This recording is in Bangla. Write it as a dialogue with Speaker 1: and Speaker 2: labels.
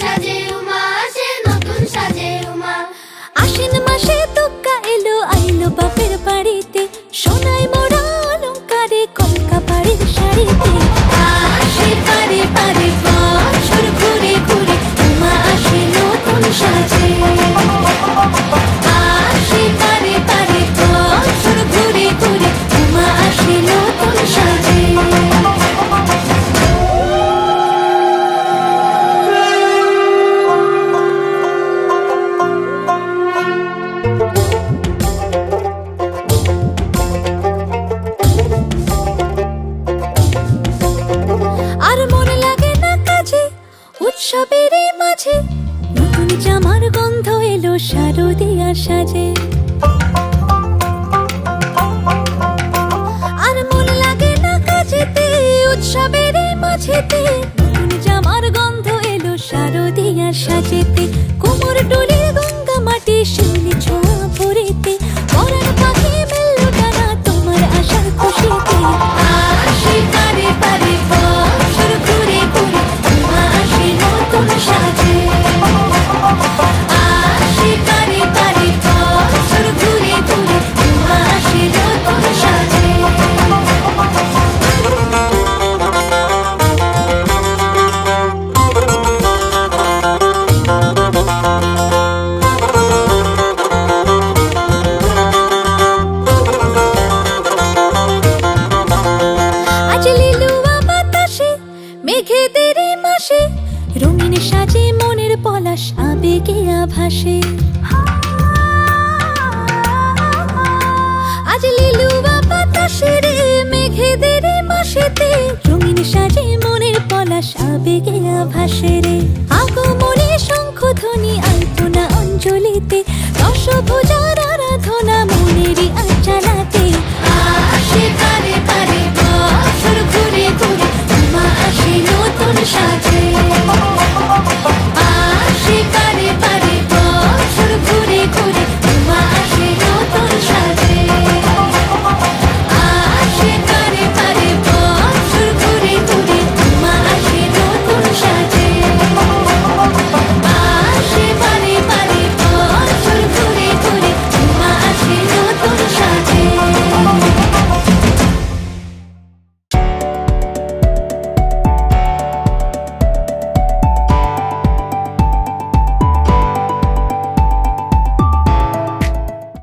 Speaker 1: সাজে
Speaker 2: সবেরই মাঝে নতুন জামার গন্ধ এলো শারদিয়ার সাজে। আর মন লাগে না কাজেতে উৎসবে রঙিন সাজে মনের পলাশ, আবেগে আভাসে। আজ লিলুবা বাতাসের মেঘেদের মাসেতে রঙিন সাজে মনের পলাশ, আবেগে আভাসে